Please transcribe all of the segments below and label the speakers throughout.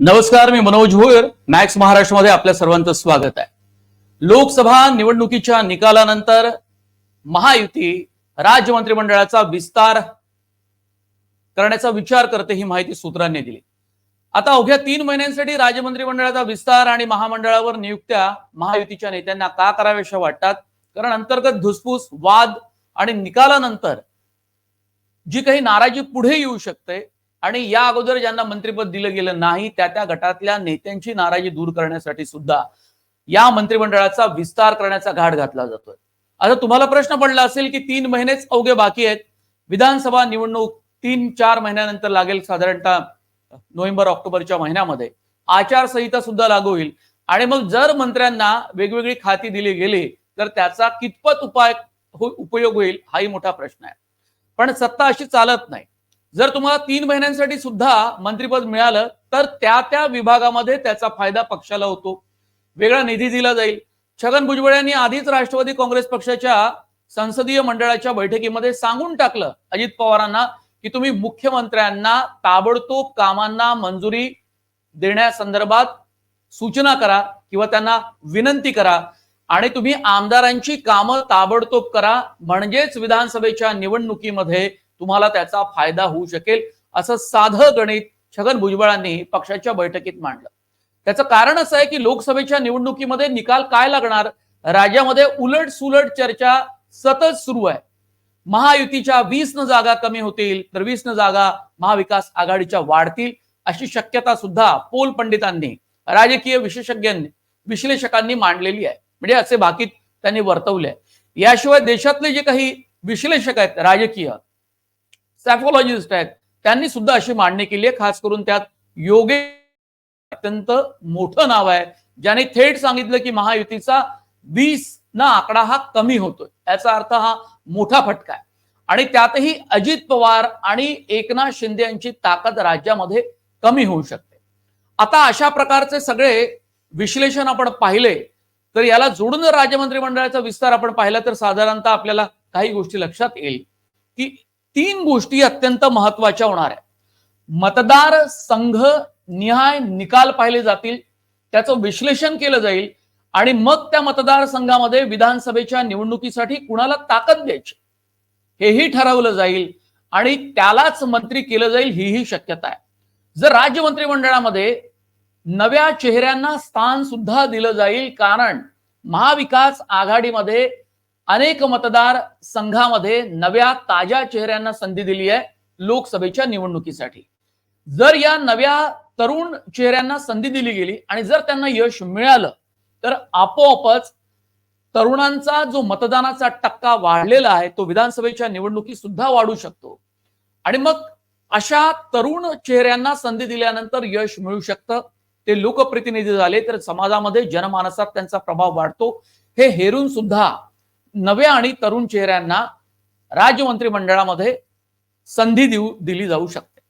Speaker 1: नमस्कार मी मनोज भोयर. मॅक्स महाराष्ट्रमध्ये आपल्या सर्वांचं स्वागत आहे. लोकसभा निवडणुकीच्या निकालानंतर महायुती राज्य मंत्रिमंडळाचा विस्तार करण्याचा विचार करते ही माहिती सूत्रांनी दिली. आता अवघ्या तीन महिन्यांसाठी राज्य मंत्रिमंडळाचा विस्तार आणि महामंडळावर नियुक्त्या महायुतीच्या नेत्यांना का कराव्याशा वाटतात? कारण अंतर्गत धुसफूस वाद आणि निकालानंतर जी काही नाराजी पुढे येऊ शकते आणि या अगोदर ज्यांना मंत्रिपद दिलं गेलं नाही त्या त्या गटातल्या नेत्यांची नाराजी दूर करण्यासाठी सुद्धा या मंत्रिमंडळाचा विस्तार करण्याचा घाट घातला जातोय. आता तुम्हाला प्रश्न पडला असेल की तीन महिनेच अवघे बाकी आहेत. विधानसभा निवडणूक तीन चार महिन्यानंतर लागेल साधारणतः नोव्हेंबर ऑक्टोबरच्या महिन्यामध्ये. आचारसंहिता सुद्धा लागू होईल. आणि मग जर मंत्र्यांना वेगवेगळी खाती दिली गेली तर त्याचा कितपत उपाय हो, उपयोग होईल हाही मोठा प्रश्न आहे. पण सत्ता अशी चालत नाही. जर तुम्हाला तीन महिन्यांसाठी सुद्धा मंत्रिपद मिळालं तर त्या त्या विभागामध्ये त्याचा फायदा पक्षाला होतो. वेगळा निधी दिला जाईल. छगन भुजबळ यांनी आधीच राष्ट्रवादी काँग्रेस पक्षाच्या संसदीय मंडळाच्या बैठकीमध्ये सांगून टाकलं अजित पवारांना की तुम्ही मुख्यमंत्र्यांना ताबडतोब कामांना मंजुरी देण्यासंदर्भात सूचना करा किंवा त्यांना विनंती करा आणि तुम्ही आमदारांची कामं ताबडतोब करा. म्हणजेच विधानसभेच्या निवडणुकीमध्ये तुम्हाला त्याचा फायदा होऊ शकेल असं साधं गणित छगन भुजबळांनी पक्षाच्या बैठकीत मांडलं. त्याचं कारण असं आहे की लोकसभेच्या निवडणुकीमध्ये निकाल काय लागणार? राज्यामध्ये उलट सुलट चर्चा सतत सुरू आहे. महायुतीच्या वीस न जागा कमी होतील तर वीस न जागा महाविकास आघाडीच्या वाढतील अशी शक्यता सुद्धा पोल पंडितांनी राजकीय विशेषज्ञांनी विश्लेषकांनी मांडलेली आहे. म्हणजे असे भाकीत त्यांनी वर्तवले आहे. याशिवाय देशातले जे काही विश्लेषक आहेत राजकीय सॅफॉलॉजिस्ट आहेत त्यांनी सुद्धा अशी मांडणी केली आहे खास करून त्यात योगे अत्यंत मोठं नाव आहे ज्याने थेट सांगितलं की महायुतीचा वीस ना आकडा हा कमी होतोय. याचा अर्थ हा मोठा फटका आहे. आणि त्यातही अजित पवार आणि एकनाथ शिंदे यांची ताकद राज्यामध्ये कमी होऊ शकते. आता अशा प्रकारचे सगळे विश्लेषण आपण पाहिले तर याला जोडून जर राज्य मंत्रिमंडळाचा विस्तार आपण पाहिला तर साधारणतः आपल्याला काही गोष्टी लक्षात येईल की तीन गोष्टी अत्यंत महत्त्वाच्या होणार आहे मतदार संघ निहाय निकाल पाहिले जातील त्याचं विश्लेषण केलं जाईल आणि मग त्या मतदारसंघामध्ये विधानसभेच्या निवडणुकीसाठी कुणाला ताकद द्यायची? हेही ठरवलं जाईल आणि त्यालाच मंत्री केलं जाईल हीही शक्यता आहे. जर राज्य मंत्रिमंडळामध्ये नव्या चेहऱ्यांना स्थान सुद्धा दिलं जाईल कारण महाविकास आघाडीमध्ये अनेक मतदार संघामध्ये नव्या ताज्या चेहऱ्यांना संधी दिली आहे लोकसभेच्या निवडणुकीसाठी. जर या नव्या तरुण चेहऱ्यांना संधी दिली गेली आणि जर त्यांना यश मिळालं तर आपोआपच तरुणांचा जो मतदानाचा टक्का वाढलेला आहे तो विधानसभेच्या निवडणुकीत सुद्धा वाढू शकतो. आणि मग अशा तरुण चेहऱ्यांना संधी दिल्यानंतर यश मिळू शकतं. ते लोकप्रतिनिधी झाले तर समाजामध्ये जनमानसात त्यांचा प्रभाव वाढतो. हे हेरून सुद्धा नव्या आणि तरुण चेहऱ्यांना राज्य मंत्रिमंडळामध्ये संधी देऊ दिली जाऊ शकते.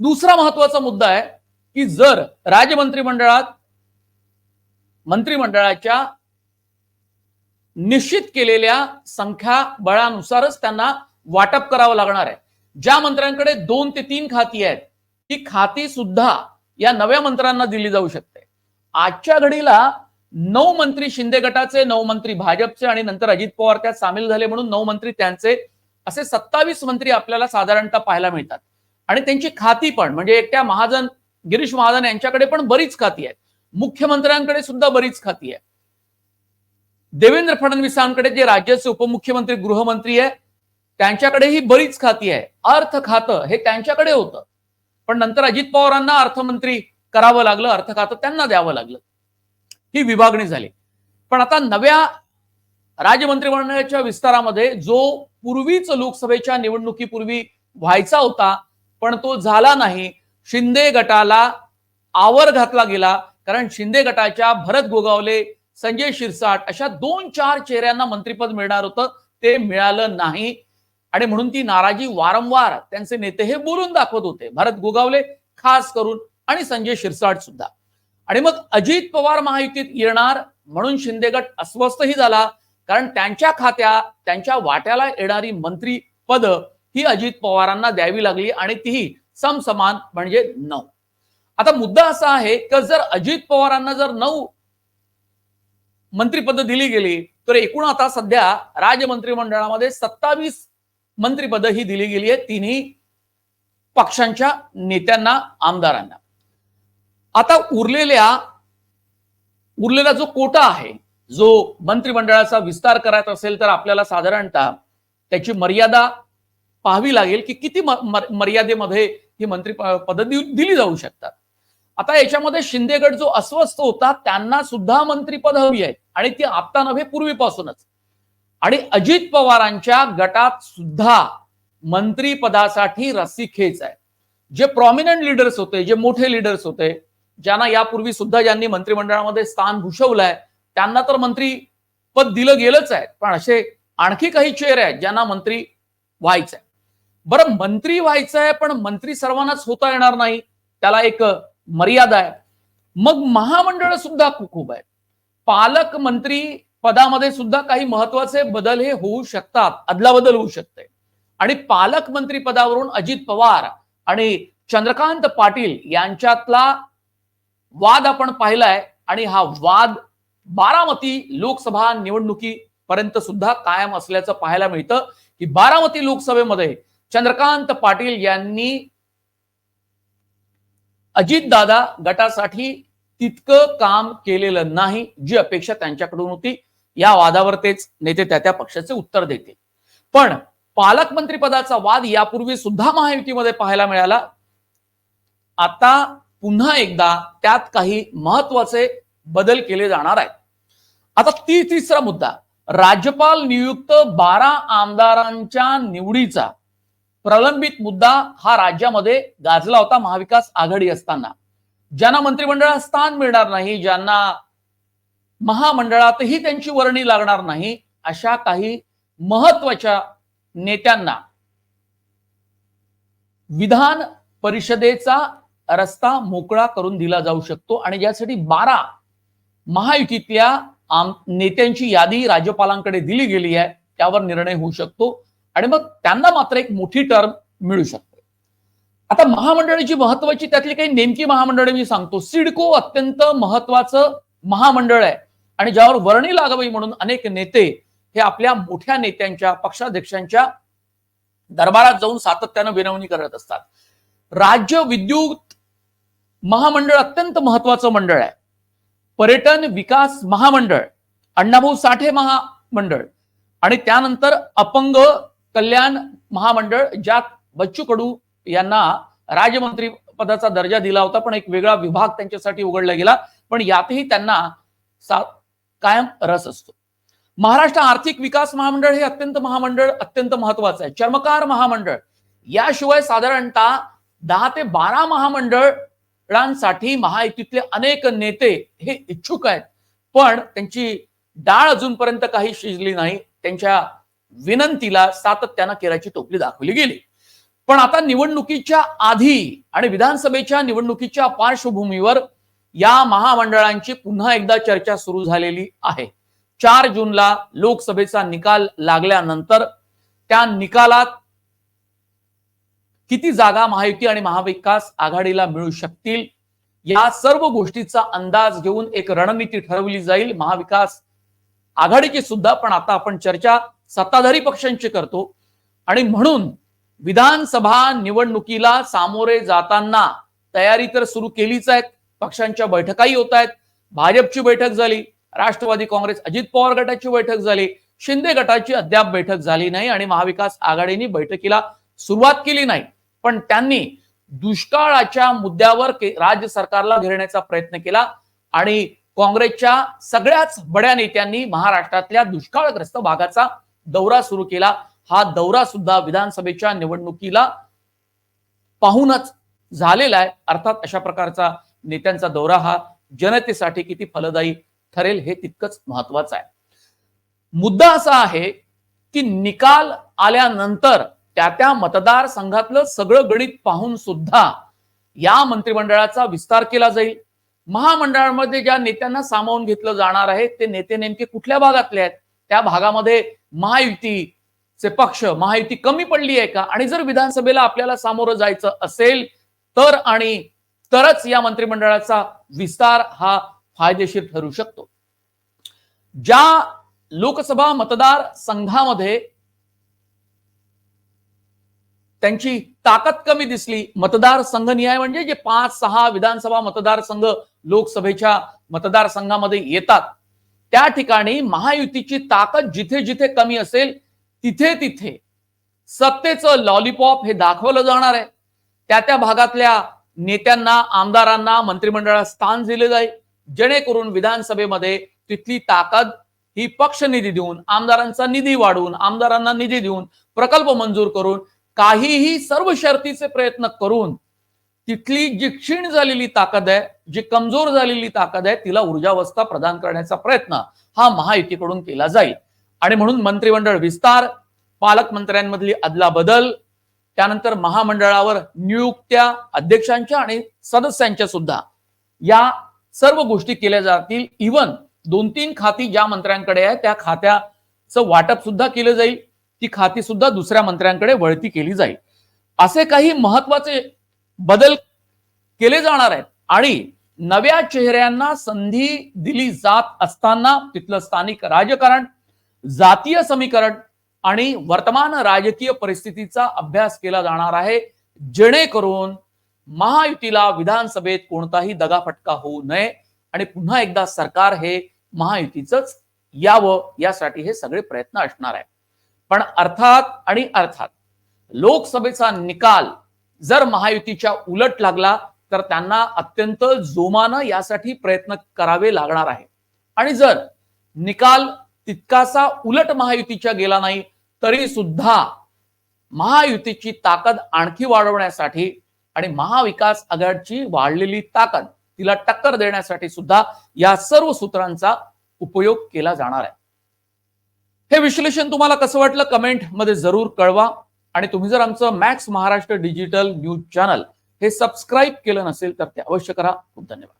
Speaker 1: दुसरा महत्त्वाचा मुद्दा आहे की जर राज्य मंत्रिमंडळात मंत्रिमंडळाच्या निश्चित केलेल्या संख्या बळानुसारच त्यांना वाटप करावं लागणार आहे. ज्या मंत्र्यांकडे दोन ते तीन खाती आहेत ती खाती सुद्धा या नव्या मंत्र्यांना दिली जाऊ शकते. आजच्या घडीला नऊ मंत्री शिंदे गटाचे नऊ मंत्री भाजपचे आणि नंतर अजित पवार त्यात सामील झाले म्हणून नऊ मंत्री त्यांचे असे सत्तावीस मंत्री आपल्याला साधारणतः पाहायला मिळतात. आणि त्यांची खाती पण म्हणजे एकट्या महाजन गिरीश महाजन यांच्याकडे पण बरीच खाती आहेत. मुख्यमंत्र्यांकडे सुद्धा बरीच खाती आहे देवेंद्र फडणवीसांकडे जे राज्याचे उपमुख्यमंत्री गृहमंत्री आहे त्यांच्याकडेही बरीच खाती आहे. अर्थ खातं हे त्यांच्याकडे होतं. पण नंतर अजित पवारांना अर्थमंत्री करावं लागलं अर्थ खातं त्यांना द्यावं लागलं. ही विभागणी झाली. पण आता नव्या राज्य मंत्रिमंडळाच्या विस्तारामध्ये जो पूर्वीच लोकसभेच्या निवडणुकीपूर्वी व्हायचा होता पण तो झाला नाही. शिंदे गटाला आवर घातला गेला. कारण शिंदे गटाच्या भरत गोगावले संजय शिरसाट अशा दोन चार चेहऱ्यांना मंत्रिपद मिळणार होतं ते मिळालं नाही. आणि म्हणून ती नाराजी वारंवार त्यांचे नेते हे बोलून दाखवत होते. भरत गोगावले खास करून आणि संजय शिरसाट सुद्धा. आणि मग अजित पवार महायुतीत येणार म्हणून शिंदेगट अस्वस्थही झाला कारण त्यांच्या खात्या त्यांच्या वाट्याला येणारी मंत्री पद ही अजित पवारांना द्यावी लागली आणि तीही समसमान म्हणजे नऊ. आता मुद्दा असा आहे की जर अजित पवारांना जर नऊ मंत्रीपद दिली गेली तर एकूण आता सध्या राज्य मंत्रिमंडळामध्ये सत्तावीस मंत्रिपद ही दिली गेली आहेत तिन्ही पक्षांच्या नेत्यांना आमदारांना. आता उरलेल्या उरलेला जो कोटा आहे जो मंत्रिमंडळाचा विस्तार करायचा असेल तर आपल्याला साधारणतः त्याची मर्यादा पाहावी लागेल की किती मर्यादेमध्ये ही मंत्री पद दिली जाऊ शकतात. आता याच्यामध्ये शिंदेगड जो अस्वस्थ होता त्यांना सुद्धा मंत्रीपद हवी आहेत आणि ती आता नव्हे पूर्वीपासूनच. आणि अजित पवारांच्या गटात सुद्धा मंत्रीपदासाठी रस्सी खेच आहे जे प्रॉमिनंट लिडर्स होते जे मोठे लिडर्स होते ज्यांना यापूर्वी सुद्धा ज्यांनी मंत्रिमंडळामध्ये स्थान भूषवलंय त्यांना तर मंत्री पद दिलं गेलंच आहे. पण असे आणखी काही चेहरे आहेत ज्यांना मंत्री व्हायचंय. बरं मंत्री व्हायचंय पण मंत्री सर्वांनाच होता येणार नाही. त्याला एक मर्यादा आहे. मग महामंडळ सुद्धा खूप खूप आहेत पालक मंत्री पदामध्ये सुद्धा काही महत्त्वाचे बदल हे होऊ शकतात अदलाबदल होऊ शकते. आणि पालकमंत्री पदावरून अजित पवार आणि चंद्रकांत पाटील यांच्यातला वाद आपण पाहिलाय आणि हा वाद बारामती लोकसभा निवडणुकीपर्यंत सुद्धा कायम असल्याचं पाहायला मिळतं की बारामती लोकसभेमध्ये चंद्रकांत पाटील यांनी अजितदादा गटासाठी तितकं काम केलेलं नाही जी अपेक्षा त्यांच्याकडून होती. या वादावर तेच नेते त्या त्या पक्षाचे उत्तर देते पण पालकमंत्री पदाचा वाद यापूर्वी सुद्धा महायुतीमध्ये पाहायला मिळाला. आता पुन्हा एकदा त्यात काही महत्त्वाचे बदल केले जाणार आहेत. आता ती तिसरा मुद्दा. राज्यपाल नियुक्त बारा आमदारांच्या निवडीचा प्रलंबित मुद्दा हा राज्यामध्ये गाजला होता महाविकास आघाडी असताना. ज्यांना मंत्रिमंडळात स्थान मिळणार नाही ज्यांना महामंडळातही त्यांची वर्णी लागणार नाही अशा काही महत्त्वाच्या नेत्यांना विधान परिषदेचा रस्ता मोकळा करून दिला जाऊ शकतो आणि ज्यासाठी बारा महायुतीतल्या नेत्यांची यादी राज्यपालांकडे दिली गेली आहे. त्यावर निर्णय होऊ शकतो आणि मग त्यांना मात्र एक मोठी टर्म मिळू शकते. आता महामंडळाची महत्वाची त्यातली काही नेमकी महामंडळे मी सांगतो. सिडको अत्यंत महत्वाचं महामंडळ आहे. आणि ज्यावर वर्णी लागावी म्हणून अनेक नेते हे आपल्या मोठ्या नेत्यांच्या पक्षाध्यक्षांच्या दरबारात जाऊन सातत्यानं विनवणी करत असतात. राज्य विद्युत महामंडळ अत्यंत महत्वाचं मंडळ आहे. पर्यटन विकास महामंडळ अण्णाभाऊ साठे महामंडळ आणि त्यानंतर अपंग कल्याण महामंडळ ज्यात बच्चू कडू यांना राज्यमंत्री पदाचा दर्जा दिला होता पण एक वेगळा विभाग त्यांच्यासाठी उघडला गेला पण यातही त्यांना सा- कायम रस असतो. महाराष्ट्र आर्थिक विकास महामंडळ हे अत्यंत महामंडळ अत्यंत महत्वाचं आहे. चर्मकार महामंडळ याशिवाय साधारणतः दहा ते बारा महामंडळ महामंडळांसाठी महायुतीतले अनेक नेते हे इच्छुक आहेत. पण त्यांची डाळ अजूनपर्यंत काही शिजली नाही. त्यांच्या विनंतीला सातत्यानं केराची टोपली दाखवली गेली. पण आता निवडणुकीच्या आधी आणि विधानसभेच्या निवडणुकीच्या पार्श्वभूमीवर या महामंडळांची पुन्हा एकदा चर्चा सुरू झालेली आहे. चार जूनला लोकसभेचा निकाल लागल्यानंतर त्या निकालात किती जागा महायुती आणि महाविकास आघाडीला मिळू शकतील? या सर्व गोष्टीचा अंदाज घेऊन एक रणनीती ठरवली जाईल. महाविकास आघाडीची सुद्धा पण आता आपण चर्चा सत्ताधारी पक्षांची करतो. आणि म्हणून विधानसभा निवडणुकीला सामोरे जाताना तयारी तर सुरू केलीच आहेत. पक्षांच्या बैठकाही होत आहेत. भाजपची बैठक झाली राष्ट्रवादी काँग्रेस अजित पवार गटाची बैठक झाली शिंदे गटाची अद्याप बैठक झाली नाही आणि महाविकास आघाडीने बैठकीला सुरुवात केली नाही. पण त्यांनी दुष्काळाच्या मुद्द्यावर राज्य सरकारला घेरण्याचा प्रयत्न केला आणि काँग्रेसच्या सगळ्याच बड्या नेत्यांनी महाराष्ट्रातल्या दुष्काळग्रस्त भागाचा दौरा सुरू केला. हा दौरा सुद्धा विधानसभेच्या निवडणुकीला पाहूनच झालेला आहे. अर्थात अशा प्रकारचा नेत्यांचा दौरा हा जनतेसाठी किती फलदायी ठरेल हे तितकंच महत्वाचं आहे. मुद्दा असा आहे की निकाल आल्यानंतर त्या त्या मतदारसंघातलं सगळं गणित पाहून सुद्धा या मंत्रिमंडळाचा विस्तार केला जाईल. महामंडळामध्ये ज्या नेत्यांना सामावून घेतलं जाणार आहे ते नेते नेमके कुठल्या भागातले आहेत? त्या भागामध्ये महायुतीचे पक्ष महायुती कमी पडली आहे का? आणि जर विधानसभेला आपल्याला सामोरं जायचं असेल तर आणि तरच या मंत्रिमंडळाचा विस्तार हा फायदेशीर ठरू शकतो. ज्या लोकसभा मतदार संघामध्ये त्यांची ताकद कमी दिसली. मतदार संघनिहाय म्हणजे जे पाच सहा विधानसभा मतदारसंघ लोकसभेच्या मतदारसंघामध्ये येतात. त्या ठिकाणी महायुतीची ताकद जिथे जिथे कमी असेल तिथे तिथे सत्तेचं लॉलीपॉप हे दाखवलं जाणार आहे. त्या त्या भागातल्या नेत्यांना आमदारांना मंत्रिमंडळात स्थान दिले जाईल. जेणेकरून विधानसभेमध्ये तिथली ताकद ही पक्ष निधी देऊन आमदारांचा निधी वाढवून आमदारांना निधी देऊन प्रकल्प मंजूर करून काहीही सर्व शर्तीचे प्रयत्न करून तिथली जी क्षीण झालेली ताकद आहे जी कमजोर झालेली ताकद आहे तिला ऊर्जावस्था प्रदान करण्याचा प्रयत्न हा महायुतीकडून केला जाईल. आणि म्हणून मंत्रिमंडळ विस्तार पालकमंत्र्यांमधली अदला बदल त्यानंतर महामंडळावर नियुक्त्या अध्यक्षांच्या आणि सदस्यांच्या सुद्धा या सर्व गोष्टी केल्या जातील. इवन दोन तीन खाती ज्या मंत्र्यांकडे आहे त्या खात्याचं वाटप सुद्धा केलं जाईल. ती खाती सुद्धा दुसऱ्या मंत्र्यांकडे वळती केली जाईल. असे काही महत्त्वाचे बदल केले जाणार आहेत. आणि नव्या चेहऱ्यांना संधी दिली जात असताना तिथलं स्थानिक राजकारण जातीय समीकरण आणि वर्तमान राजकीय परिस्थितीचा अभ्यास केला जाणार आहे. जेणेकरून महायुतीला विधानसभेत कोणताही दगाफटका होऊ नये आणि पुन्हा एकदा सरकार हे महायुतीच यावं यासाठी हे सगळे प्रयत्न असणार आहे पण अर्थात आणि अर्थात लोकसभेचा निकाल जर महायुतीच्या उलट लागला तर त्यांना अत्यंत जोमानं यासाठी प्रयत्न करावे लागणार आहे. आणि जर निकाल तितकासा उलट महायुतीच्या गेला नाही तरी सुद्धा महायुतीची ताकद आणखी वाढवण्यासाठी आणि महाविकास आघाडीची वाढलेली ताकद तिला टक्कर देण्यासाठी सुद्धा या सर्व सूत्रांचा उपयोग केला जाणार आहे. हे विश्लेषण तुम्हाला कसं वाटलं कमेंटमध्ये जरूर कळवा. आणि तुम्ही जर आमचं Max Maharashtra digital news channel हे सबस्क्राईब केलं नसेल तर ते अवश्य करा. खूप धन्यवाद.